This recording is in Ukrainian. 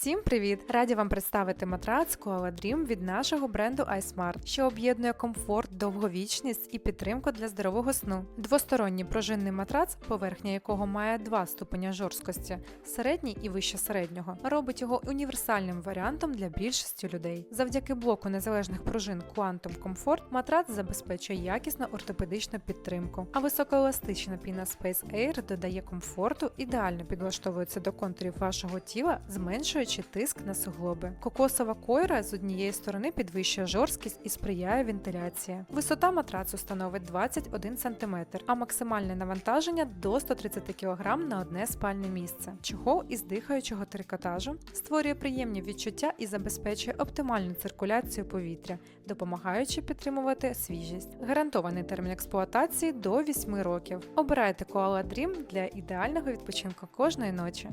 Всім привіт! Раді вам представити матрац Koala Dream від нашого бренду iSmart, що об'єднує комфорт, довговічність і підтримку для здорового сну. Двосторонній пружинний матрац, поверхня якого має два ступеня жорсткості, середній і вище середнього, робить його універсальним варіантом для більшості людей. Завдяки блоку незалежних пружин Quantum Comfort матрац забезпечує якісну ортопедичну підтримку, а високоеластична піна Space Air додає комфорту, ідеально підлаштовується до контурів вашого тіла, зменшуючи тиск на суглоби. Кокосова койра з однієї сторони підвищує жорсткість і сприяє вентиляції. Висота матрацу становить 21 см, а максимальне навантаження до 130 кг на одне спальне місце. Чохол із дихаючого трикотажу створює приємні відчуття і забезпечує оптимальну циркуляцію повітря, допомагаючи підтримувати свіжість. Гарантований термін експлуатації до 8 років. Обирайте Koala Dream для ідеального відпочинку кожної ночі.